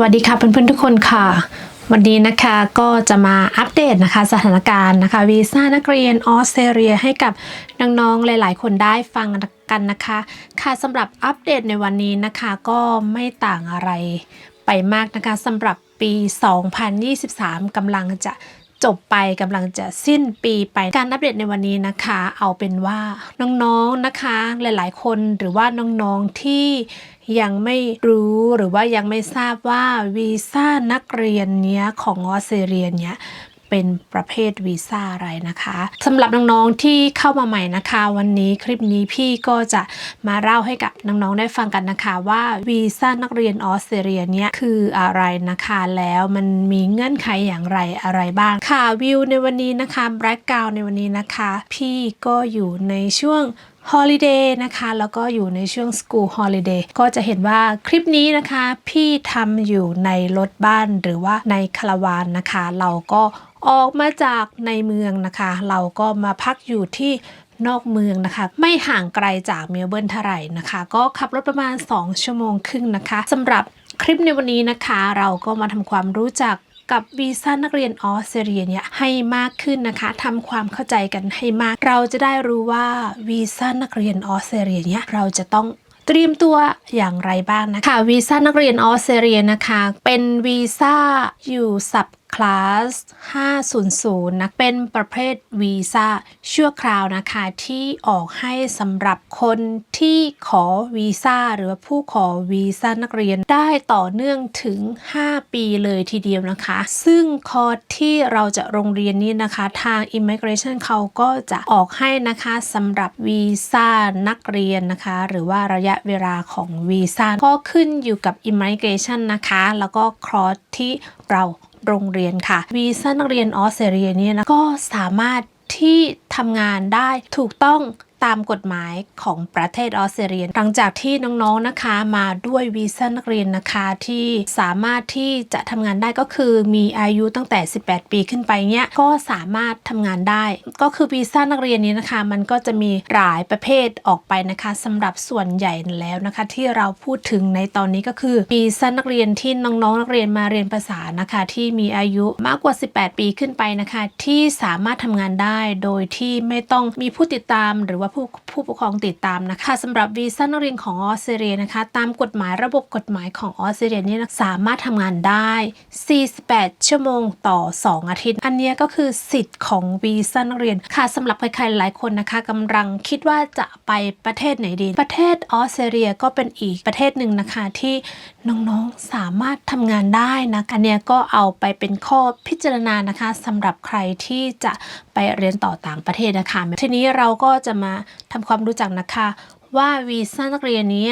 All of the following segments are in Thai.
วัสดีค่ะเพื่อนๆทุกคนค่ะ วันนี้นะคะก็จะมาอัปเดตนะคะ สถานการณ์นะคะวีซ่านักเรียนออสเตรเลียให้กับน้องๆหลาย ๆ คนได้ฟังกันนะคะ ค่ะสำหรับอัปเดตในวันนี้นะคะก็ไม่ต่างอะไรไปมากนะคะสำหรับปี 2023กำลังจะจบไปกำลังจะสิ้นปีไปการอัปเดตในวันนี้นะคะ เอาเป็นว่าน้องๆนะคะหลายๆ คนหรือว่าน้องๆที่ ยังไม่รู้หรือว่ายังไม่ทราบว่าวีซ่านักเรียนเนี้ยของออสเตรเลียเนี้ยเป็นประเภทวีซ่าอะไรนะคะสำหรับน้องๆที่เข้ามาใหม่นะคะ วันนี้คลิปนี้พี่ก็จะมาเล่าให้กับน้องๆได้ฟังกันนะคะ ว่าวีซ่านักเรียนออสเตรเลียเนี้ยคืออะไรนะคะ แล้วมันมีเงื่อนไขอย่างไรอะไรบ้างค่ะวิวในวันนี้นะคะแบล็กกราวในวันนี้นะคะ พี่ก็อยู่ในช่วง ฮอลิเดย์นะคะ แล้วก็อยู่ในช่วง School Holiday ก็จะเห็นว่าคลิปนี้นะคะ พี่ทำอยู่ในรถบ้านหรือว่าในคาราวานนะคะ เราก็ออกมาจากในเมืองนะคะ เราก็มาพักอยู่ที่นอกเมืองนะคะ ไม่ห่างไกลจากเมลเบิร์นเท่าไหร่นะคะ ก็ขับรถประมาณ 2 ชั่วโมงครึ่งนะคะสำหรับคลิปในวันนี้นะคะ เราก็มาทำความรู้จัก กับวีซ่านักเรียนออสเตรเลียเนี่ยให้มากขึ้นนะคะทำความเข้าใจกันให้มาก เราจะได้รู้ว่าวีซ่านักเรียนออสเตรเลียเนี่ยเราจะต้องเตรียมตัวอย่างไรบ้างนะคะค่ะวีซ่านักเรียนออสเตรเลียนะคะ เป็นวีซ่าอยู่สับ คลาส500นะเป็นประเภทวีซ่าชั่วคราวนะคะที่ออกให้สำหรับคนที่ขอวีซ่าหรือผู้ขอวีซ่านักเรียนได้ต่อเนื่องถึง 5 ปีเลยทีเดียวนะคะ ซึ่งคอร์สที่เราจะโรงเรียนนี้นะคะ ทาง Immigration เขาก็จะออกให้นะคะสำหรับวีซ่านักเรียนนะคะ หรือว่าระยะเวลาของวีซ่าก็ขึ้นอยู่กับ Immigration นะคะ แล้วก็คอร์สที่เรา โรงเรียนค่ะ วีซ่านักเรียนออสเตรเลียเนี่ยนะก็สามารถที่ทำงานได้ถูกต้อง ตามกฎหมายของประเทศออสเตรเลียหลังจากที่น้องๆนะคะมาด้วยวีซ่านักเรียนนะคะที่สามารถที่จะทำงานได้ก็คือมีอายุตั้งแต่ 18 ปีขึ้นไปเนี่ยก็สามารถทำงานได้ ก็คือวีซ่านักเรียนนี้นะคะ มันก็จะมีหลายประเภทออกไปนะคะสำหรับส่วนใหญ่แล้วนะคะ ที่เราพูดถึงในตอนนี้ก็คือวีซ่านักเรียนที่น้องๆนักเรียนมาเรียนภาษานะคะ ที่มีอายุมากกว่า 18 ปีขึ้นไปนะคะ ที่สามารถทำงานได้โดยที่ไม่ต้องมีผู้ติดตามหรือว่าผู้ผู้ปกครองติดตามนะคะสำหรับวีซ่านักเรียนของออสเตรเลียนะคะตามกฎหมายระบบกฎหมายของออสเตรเลียนี่สามารถทำงานได้ 48 ชั่วโมงต่อ 2 อาทิตย์ อันนี้ก็คือสิทธิ์ของวีซ่านักเรียนค่ะสำหรับใครๆหลายคนนะคะกำลังคิดว่าจะไปประเทศไหนดี ประเทศออสเตรเลียก็เป็นอีกประเทศหนึ่งนะคะที่น้องๆสามารถทำงานได้นะอันนี้ก็เอาไปเป็นข้อพิจารณานะคะสำหรับใครที่จะ ไปเรียนต่อต่างประเทศนะคะ ทีนี้เราก็จะมาทำความรู้จักนะคะ ว่าวีซ่านักเรียนนี้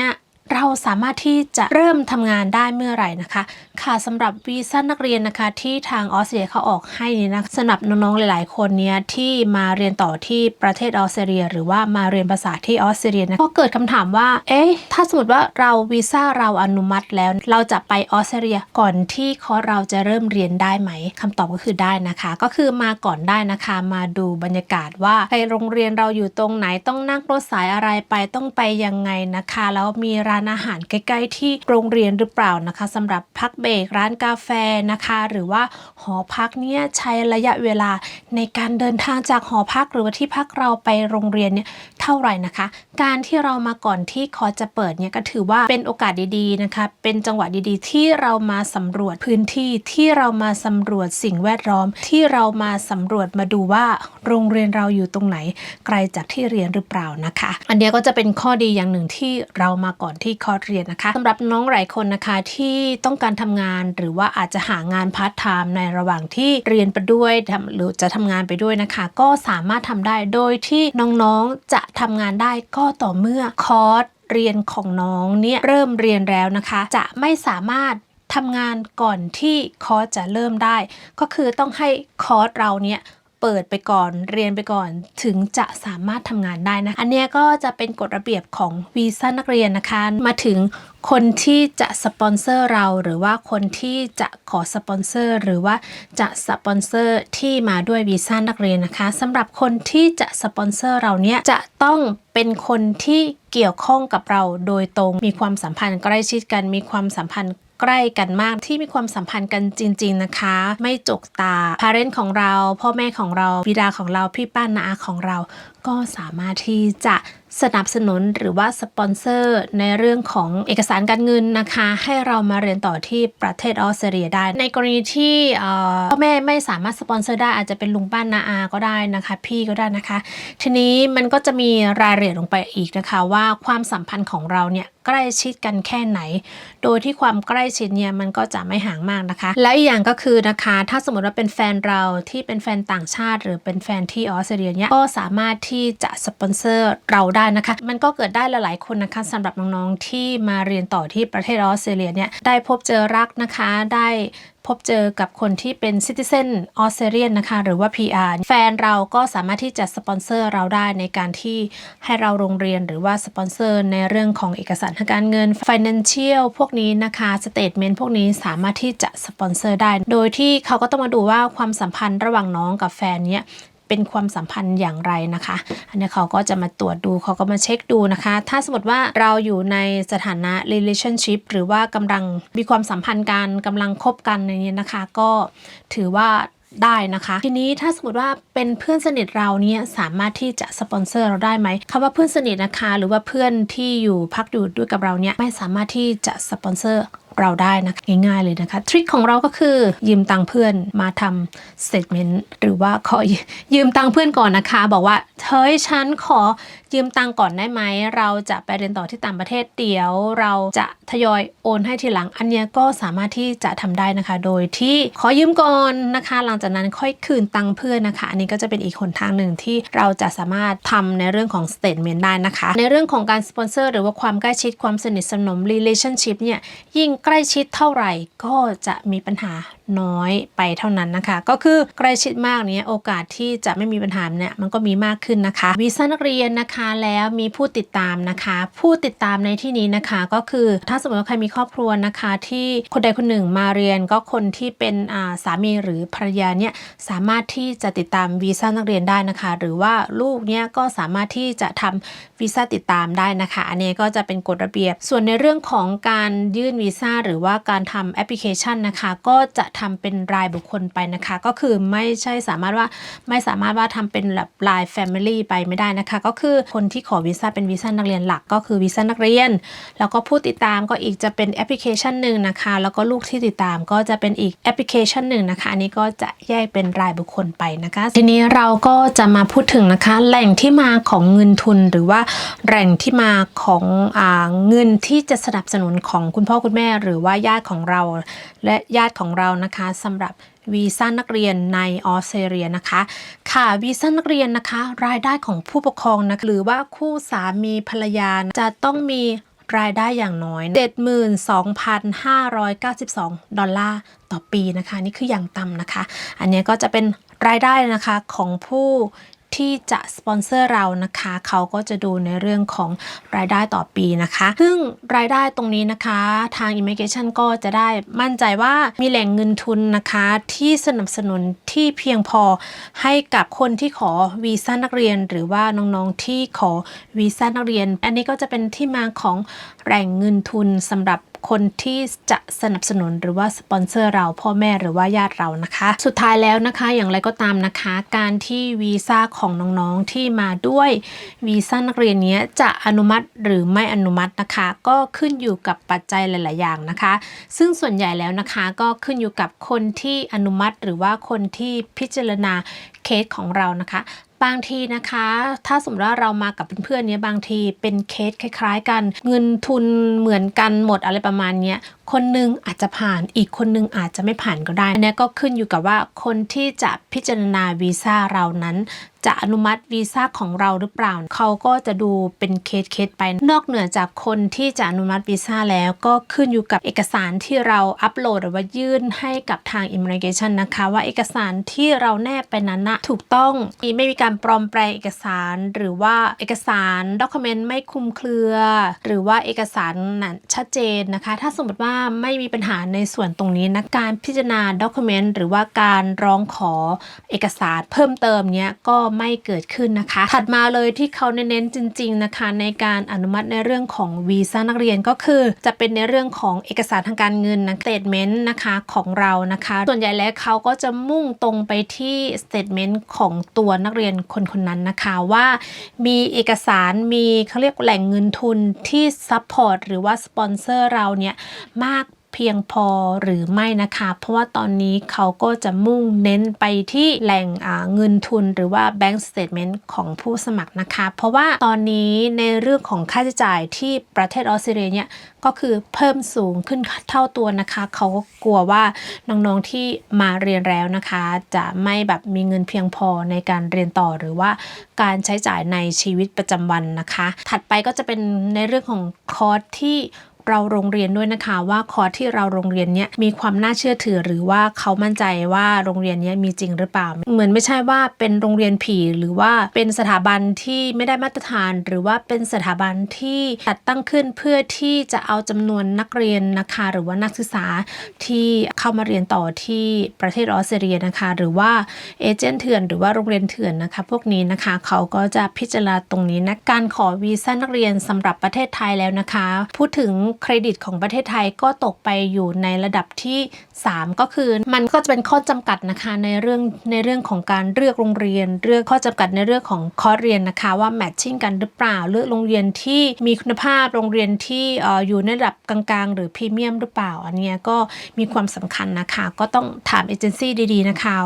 เราสามารถที่จะเริ่มทำงานได้เมื่อไหร่นะคะ ค่ะสำหรับวีซ่านักเรียนนะคะที่ทางออสเตรเลียเขาออกให้นี่นะสำหรับน้องๆหลาย ๆ คนเนี้ยที่มาเรียนต่อที่ประเทศออสเตรเลีย หรือว่ามาเรียนภาษาที่ออสเตรเลียนะก็เกิดคำถามว่า เอ๊ะถ้าสมมติว่าเราวีซ่าเราอนุมัติแล้ว เราจะไปออสเตรเลียก่อนที่คอร์สเราจะเริ่มเรียนได้ไหมคำตอบก็คือได้นะคะ ก็คือมาก่อนได้นะคะ มาดูบรรยากาศว่าไปโรงเรียนเราอยู่ตรงไหนต้องนั่งรถสายอะไรไปต้องไปยังไงนะคะแล้วมีร้านอาหารใกล้ๆที่โรงเรียนหรือเปล่านะคะสำหรับพักเบรกร้านกาแฟนะคะ หรือว่าหอพักเนี่ยใช้ระยะเวลาในการเดินทางจากหอพักหรือว่าที่พักเราไปโรงเรียนเนี่ยเท่าไหร่นะคะ การที่เรามาก่อนที่คอจะเปิดเนี่ยก็ถือว่าเป็นโอกาสดีๆนะคะ เป็นจังหวะดีๆ ที่เรามาสำรวจพื้นที่ที่เรามาสำรวจสิ่งแวดล้อม ที่เรามาสำรวจมาดูว่าโรงเรียนเราอยู่ตรงไหน ไกลจากที่เรียนหรือเปล่านะคะ อันเนี้ยก็จะเป็นข้อดีอย่างหนึ่งที่เรามาก่อนที่คอร์สเรียนนะคะสำหรับน้องหลายคนนะคะที่ต้องการทำงานหรือว่าอาจจะหางานพาร์ทไทม์ในระหว่างที่เรียนไปด้วยหรือจะทำงานไปด้วยนะคะ ก็สามารถทำได้โดยที่น้องๆจะทำงานได้ก็ต่อเมื่อคอร์สเรียนของน้องเนี่ยเริ่มเรียนแล้วนะคะ จะไม่สามารถทำงานก่อนที่คอร์สจะเริ่มได้ ก็คือต้องให้คอร์สเราเนี่ย เปิดไปก่อนเรียนไปก่อนถึงจะสามารถทำงานได้นะ อันนี้ก็จะเป็นกฎระเบียบของวีซ่านักเรียนนะคะ มาถึงคนที่จะสปอนเซอร์เราหรือว่าคนที่จะขอสปอนเซอร์หรือว่าจะสปอนเซอร์ที่มาด้วยวีซ่านักเรียนนะคะสำหรับคนที่จะสปอนเซอร์เราเนี่ยจะต้องเป็นคนที่เกี่ยวข้องกับเราโดยตรงมีความสัมพันธ์ใกล้ชิดกันมีความสัมพันธ์ ใกล้กันมากที่มีความสัมพันธ์กันจริง ๆนะคะ ไม่จกตาพาเรนของเรา พ่อแม่ของเราบิดาของเราพี่ป้านาอาของเรา ก็สามารถที่จะสนับสนุนหรือว่าสปอนเซอร์ในเรื่องของเอกสารการเงินนะคะ ให้เรามาเรียนต่อที่ประเทศออสเตรเลียได้ ในกรณีที่พ่อแม่ไม่สามารถสปอนเซอร์ได้อาจจะเป็นลุงป้านาอาก็ได้นะคะ พี่ก็ได้นะคะ ทีนี้มันก็จะมีรายละเอียดลงไปอีกนะคะว่าความสัมพันธ์ของเราเนี่ยใกล้ชิดกันแค่ไหน โดยที่ความใกล้ชิดเนี่ยมันก็จะไม่ห่างมากนะคะ และอีกอย่างก็คือนะคะ ถ้าสมมติว่าเป็นแฟนเราที่เป็นแฟนต่างชาติ หรือเป็นแฟนที่ออสเตรเลียเนี่ยก็สามารถที่ที่จะสปอนเซอร์เราได้นะคะ มันก็เกิดได้หลายๆคนนะคะสำหรับน้องๆที่มาเรียนต่อที่ประเทศออสเตรเลียเนี่ยได้พบเจอรักนะคะได้พบเจอกับคนที่เป็นซิติเซนออสเตรเลียนนะคะ หรือว่า PR แฟนเราก็สามารถที่จะสปอนเซอร์เราได้ในการที่ให้เราโรงเรียนหรือว่าสปอนเซอร์ในเรื่องของเอกสารทางการเงิน Financial พวกนี้นะคะสเต t เมนต์พวกนี้สามารถที่จะสปอนเซอร์ได้ โดยที่เขาก็ต้องมาดูว่าความสัมพันธ์ระหว่างน้องกับแฟนเนี้ย เป็นความสัมพันธ์อย่างไรนะคะ อันนี้เขาก็จะมาตรวจดูเขาก็มาเช็คดูนะคะ ถ้าสมมติว่าเราอยู่ในสถานะ relationship หรือว่ากำลังมีความสัมพันธ์กันกำลังคบกันในนี้นะคะ ก็ถือว่าได้นะคะ ทีนี้ถ้าสมมติว่าเป็นเพื่อนสนิทเราเนี่ยสามารถที่จะสปอนเซอร์เราได้ไหมคำว่าเพื่อนสนิทนะคะ หรือว่าเพื่อนที่อยู่พักอยู่ด้วยกับเราเนี่ยไม่สามารถที่จะสปอนเซอร์ เราได้นะง่ายๆเลยนะคะ ทริคของเราก็คือยืมตังเพื่อนมาทำสเต t เมนต์หรือว่าขอยืมตังเพื่อนก่อนนะคะ บอกว่าเฮ้ยฉันขอยืมตังก่อนได้ไหม เราจะไปเรียนต่อที่ต่างประเทศเดี๋ยวเราจะทยอยโอนให้ทีหลัง อันนี้ก็สามารถที่จะทำได้นะคะ โดยที่ขอยืมก่อนนะคะ หลังจากนั้นค่อยคืนตังเพื่อนนะคะ อันนี้ก็จะเป็นอีกหนทางหนึ่งที่เราจะสามารถทำในเรื่องของสเต t เมนต์ได้นะคะ ในเรื่องของการสปอนเซอร์หรือว่าความใกล้ชิดความสนิทสนม relationship เนี่ยยิ่งใกล้ชิดเท่าไหร่ก็จะมีปัญหาน้อยไปเท่านั้นนะคะ ก็คือใกล้ชิดมากเนี้ยโอกาสที่จะไม่มีปัญหาเนี่ยมันก็มีมากขึ้นนะคะวีซ่านักเรียนนะคะแล้วมีผู้ติดตามนะคะ ผู้ติดตามในที่นี้นะคะ ก็คือถ้าสมมติว่าใครมีครอบครัวนะคะ ที่คนใดคนหนึ่งมาเรียนก็คนที่เป็นอ่าสามีหรือภรรยาเนี่ยสามารถที่จะติดตามวีซ่านักเรียนได้นะคะ หรือว่าลูกเนี่ยก็สามารถที่จะทำวีซ่าติดตามได้นะคะ อันนี้ก็จะเป็นกฎระเบียบ ส่วนในเรื่องของการยื่นวีซ่าหรือว่าการทำแอปพลิเคชันนะคะ ก็จะทำเป็นรายบุคคลไปนะคะ ก็คือไม่ใช่สามารถว่าไม่สามารถว่าทำเป็นแบบราย Family ไปไม่ได้นะคะ ก็คือคนที่ขอวีซ่าเป็นวีซ่านักเรียนหลักก็คือวีซ่านักเรียน แล้วก็ผู้ติดตามก็อีกจะเป็นแอปพลิเคชันหนึ่งนะคะ แล้วก็ลูกที่ติดตามก็จะเป็นอีกแอปพลิเคชันหนึ่งนะคะ อันนี้ก็จะแยกเป็นรายบุคคลไปนะคะ ทีนี้เราก็จะมาพูดถึงนะคะ แหล่งที่มาของเงินทุนหรือว่าแหล่งที่มาของอ่าเงินที่จะสนับสนุนของคุณพ่อคุณแม่ หรือว่าญาติของเรา และญาติของเรานะคะสำหรับวีซ่านักเรียนในออสเตรเลียนะคะ ค่ะวีซ่านักเรียนนะคะ รายได้ของผู้ปกครองนะหรือว่าคู่สามีภรรยาจะต้องมีรายได้อย่างน้อย 72,592 ดอลลาร์ต่อปีนะคะ นี่คืออย่างต่ำนะคะ อันนี้ก็จะเป็นรายได้นะคะของผู้ ที่จะสปอนเซอร์เรานะคะ เขาก็จะดูในเรื่องของรายได้ต่อปีนะคะ ซึ่งรายได้ตรงนี้นะคะ ทาง Immigration ก็จะได้มั่นใจว่ามีแหล่งเงินทุนนะคะที่สนับสนุนที่เพียงพอให้กับคนที่ขอวีซ่านักเรียน หรือว่าน้องๆที่ขอวีซ่านักเรียน อันนี้ก็จะเป็นที่มาของแหล่งเงินทุนสำหรับ คนที่จะสนับสนุนหรือว่าสปอนเซอร์เราพ่อแม่หรือว่าญาติเรานะคะ สุดท้ายแล้วนะคะอย่างไรก็ตามนะคะ การที่วีซ่าของน้องๆที่มาด้วยวีซ่านักเรียนนี้จะอนุมัติหรือไม่อนุมัตินะคะ ก็ขึ้นอยู่กับปัจจัยหลาย ๆ อย่างนะคะ ซึ่งส่วนใหญ่แล้วนะคะก็ขึ้นอยู่กับคนที่อนุมัติหรือว่าคนที่พิจารณาเคสของเรานะคะบางทีนะคะ ถ้าสมมติว่าเรามากับเพื่อนๆเนี้ยบางทีเป็นเคสคล้าย ๆ กัน เงินทุนเหมือนกันหมดอะไรประมาณเนี้ยคนหนึงอาจจะผ่านอีกคนหนึงอาจจะไม่ผ่านก็ได้อันนี้ก็ขึ้นอยู่กับว่าคนที่จะพิจารณาวีซ่าเรานั้น จะอนุมัติวีซ่าของเราหรือเปล่า เขาก็จะดูเป็นเคสเคสไป นอกเหนือจากคนที่จะอนุมัติวีซ่าแล้วก็ขึ้นอยู่กับเอกสารที่เราอัปโหลดหรือว่ายื่นให้กับทาง Immigration นะคะ ว่าเอกสารที่เราแนบไปนั้นนะถูกต้องไม่มีการปลอมแปลงเอกสารหรือว่าเอกสารด็อกิเมนต์ไม่คลุมเครือ หรือว่าเอกสารนั้นชัดเจนนะคะ ถ้าสมมติว่าไม่มีปัญหาในส่วนตรงนี้นะการพิจารณาด็อกิเมนต์หรือว่าการร้องขอเอกสารเพิ่มเติมเนี้ยก็ไม่เกิดขึ้นนะคะ ถัดมาเลยที่เขาเน้นจริง ๆนะคะ ในการอนุมัติในเรื่องของวีซ่านักเรียนก็คือ จะเป็นในเรื่องของเอกสารทางการเงินนะสเตทเมนต์นะคะของเรานะคะ ส่วนใหญ่แล้วเขาก็จะมุ่งตรงไปที่สเตทเมนต์ของตัวนักเรียนคนคนนั้นนะคะว่ามีเอกสารมีเขาเรียกแหล่งเงินทุนที่ซัพพอร์ตหรือว่าสปอนเซอร์เราเนี่ยมากเพียงพอหรือไม่นะคะ เพราะว่าตอนนี้เขาก็จะมุ่งเน้นไปที่แหล่งเงินทุนหรือว่า Bank Statement ของผู้สมัครนะคะ เพราะว่าตอนนี้ในเรื่องของค่าใช้จ่ายที่ประเทศออสเตรเลียเนี่ยก็คือเพิ่มสูงขึ้นเท่าตัวนะคะ เขาก็กลัวว่าน้องๆที่มาเรียนแล้วนะคะ จะไม่แบบมีเงินเพียงพอในการเรียนต่อหรือว่าการใช้จ่ายในชีวิตประจำวันนะคะ ถัดไปก็จะเป็นในเรื่องของคอร์สที่ เราโรงเรียนด้วยนะคะ ว่าคอร์สที่เราโรงเรียนเนี้ยมีความน่าเชื่อถือหรือว่าเขามั่นใจว่าโรงเรียนเนี้ยมีจริงหรือเปล่า เหมือนไม่ใช่ว่าเป็นโรงเรียนผีหรือว่าเป็นสถาบันที่ไม่ได้มาตรฐาน หรือว่าเป็นสถาบันที่จัดตั้งขึ้นเพื่อที่จะเอาจำนวนนักเรียนนะคะ หรือว่านักศึกษาที่เข้ามาเรียนต่อที่ประเทศออสเตรเลียนะคะ หรือว่าเอเจนต์เถื่อนหรือว่าโรงเรียนเถื่อนนะคะ พวกนี้นะคะเขาก็จะพิจารณาตรงนี้นะการขอวีซ่านักเรียนสำหรับประเทศไทยแล้วนะคะ พูดถึงเครดิตของประเทศไทยก็ตกไปอยู่ในระดับที่ 3 ก็คือ มันก็จะเป็นข้อจำกัดนะคะในเรื่องในเรื่องของการเลือกโรงเรียนเลือกข้อจำกัดในเรื่องของคอร์สเรียนนะคะว่าแมทชิ่งกันหรือเปล่าเลือกโรงเรียนที่มีคุณภาพโรงเรียนที่อยู่ในระดับกลางๆ หรือพรีเมียมหรือเปล่า อันนี้ก็มีความสำคัญนะคะ ก็ต้องถามเอเจนซี่ดีๆนะคะ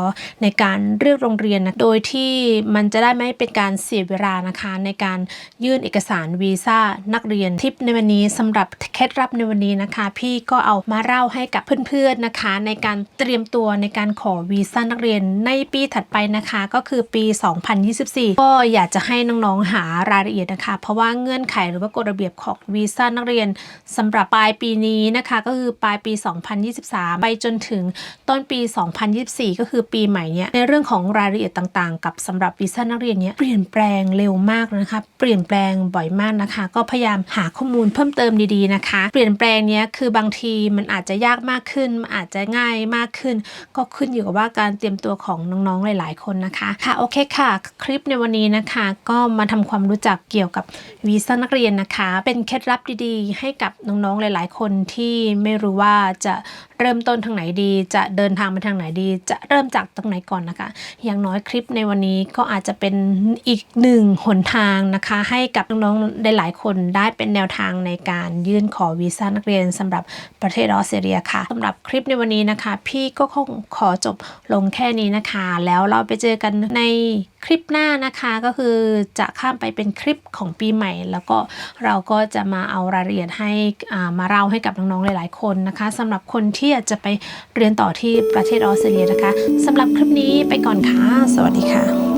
ในการเลือกโรงเรียนนะโดยที่มันจะได้ไม่เป็นการเสียเวลานะคะ ในการยื่นเอกสารวีซ่านักเรียนทิปในวันนี้สำหรับเคล็ดลับในวันนี้นะคะ พี่ก็เอามาเล่าให้กับเพื่อนๆนะคะ ในการเตรียมตัวในการขอวีซ่านักเรียนในปีถัดไปนะคะ ก็คือปี 2024 ก็อยากจะให้น้องๆหารายละเอียดนะคะ เพราะว่าเงื่อนไขหรือว่ากฎระเบียบของวีซ่านักเรียนสำหรับปลายปีนี้นะคะ ก็คือปลายปี 2023 ไปจนถึงต้นปี 2024 ก็คือปีใหม่เนี้ยในเรื่องของรายละเอียดต่างๆ กับสำหรับวีซ่านักเรียนเนี้ยเปลี่ยนแปลงเร็วมากนะคะ เปลี่ยนแปลงบ่อยมากนะคะ ก็พยายามหาข้อมูลเพิ่มเติมดีๆนะคะเปลี่ยนแปลงเนี้ยคือบางทีมันอาจจะยากมากขึ้นมันอาจจะง่ายมากขึ้น ก็ขึ้นอยู่กับว่าการเตรียมตัวของน้องๆหลาย ๆ คนนะคะค่ะโอเคค่ะ คลิปในวันนี้นะคะ ก็มาทำความรู้จักเกี่ยวกับวีซ่านักเรียนนะคะ เป็นเคล็ดลับดีๆ ให้กับน้องๆหลาย ๆ คนที่ไม่รู้ว่าจะ เริ่มต้นทางไหนดี จะเดินทางไปทางไหนดี จะเริ่มจากตรงไหนก่อนนะคะ อย่างน้อยคลิปในวันนี้ก็อาจจะเป็นอีกหนึ่งหนทางนะคะ ให้กับน้องๆหลายๆคนได้เป็นแนวทางในการยื่นขอวีซ่านักเรียนสำหรับประเทศออสเตรเลียค่ะสำหรับคลิปในวันนี้นะคะ พี่ก็คงขอจบลงแค่นี้นะคะ แล้วเราไปเจอกันในคลิปหน้านะคะก็คือจะข้ามไปเป็นคลิปของปีใหม่ แล้วก็เราก็จะมาเอารายละเอียดให้อ่ามาเล่าให้กับน้องๆหลายๆ คนนะคะสำหรับคนที่อยากจะไปเรียนต่อที่ประเทศออสเตรเลียนะคะสำหรับคลิปนี้ไปก่อนค่ะ สวัสดีค่ะ